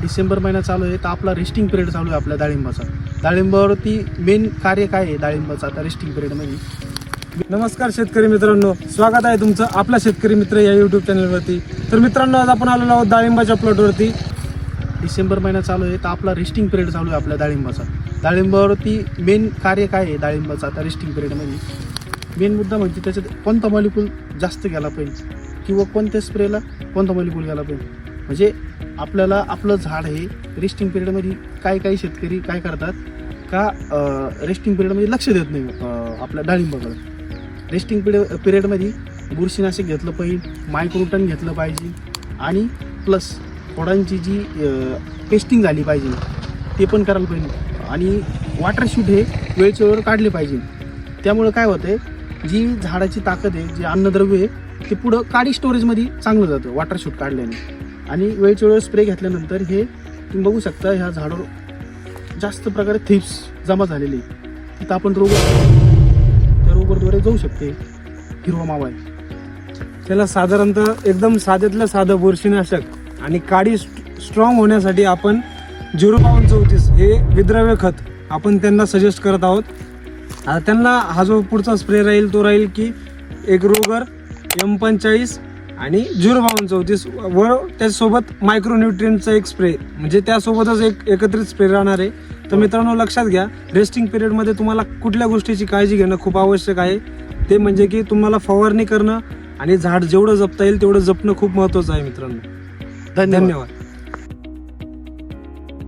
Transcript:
डिसेंबर महिना चालू आहे तर आपला रेस्टिंग पिरियड चालू आहे आपल्या डाळिंबाचा. डाळिंबावरती मेन कार्य काय आहे डाळिंबाचं आता रेस्टिंग पिरियडमध्ये नमस्कार शेतकरी मित्रांनो स्वागत आहे तुमचं आपला शेतकरी मित्र या युट्यूब चॅनलवरती तर मित्रांनो आज आपण आलेलो आहोत डाळिंबाच्या प्लॉटवरती डिसेंबर महिना चालू आहे तर आपला रेस्टिंग पिरियड चालू आहे आपल्या डाळिंबाचा. डाळिंबावरती मेन कार्य काय आहे डाळिंबाचं आता रेस्टिंग पिरियडमध्ये मेन मुद्दा म्हणजे त्याच्यात कोणता मॉलिक्यूल जास्त गेला पाहिजे? किंवा कोणत्या स्प्रेला कोणता मॉलिक्यूल गेला पाहिजे? म्हणजे आपल्याला आपलं झाड हे रेस्टिंग पिरियडमध्ये काय काय शेतकरी काय करतात का रेस्टिंग पिरियडमध्ये लक्ष देत नाही आपल्या डाळिंबाकडे? रेस्टिंग पिरियड पिरियडमध्ये बुरशीनाशक घेतलं पाहिजे मायक्रोटन घेतलं पाहिजे आणि प्लस खोडांची जी पेस्टिंग झाली पाहिजे ते पण करायला पाहिजे. आणि वॉटर शूट हे वेळच्या वेळेवर काढले पाहिजे. त्यामुळं काय होतंय जी झाडाची ताकद आहे जे अन्नद्रव्य आहे ते पुढं काडी स्टोरेजमध्ये चांगलं जातं वॉटर शूट काढल्याने. आणि वेळच्या वेळ स्प्रे घेतल्यानंतर हे तुम्ही बघू शकता ह्या झाडावर जास्त प्रकारे थिप्स जमा झालेली तिथं आपण रोग त्या रोगरद्वारे जाऊ शकते हिरवा मावा त्याला साधारणतः एकदम साध्यातलं साधं बुरशीनाशक आणि काडी स्ट्रॉंग होण्यासाठी आपण झिरो पावन चौतीस हे विद्रव्य खत आपण त्यांना सजेस्ट करत आहोत. आता त्यांना हा जो पुढचा स्प्रे राहील तो राहील की एक रोगर एम पंचाळीस आणि झिरो बावन चौतीस व त्याचसोबत मायक्रोन्युट्रियनचा एक स्प्रे म्हणजे त्यासोबतच एक एकत्रित स्प्रे राहणार आहे. तर मित्रांनो लक्षात घ्या रेस्टिंग पिरियडमध्ये तुम्हाला कुठल्या गोष्टीची काळजी घेणं खूप आवश्यक आहे. ते म्हणजे की तुम्हाला फवारणी करणं आणि झाड जेवढं जपता येईल तेवढं जपणं खूप महत्त्वाचं आहे मित्रांनो. धन्यवाद. धन्यवाद.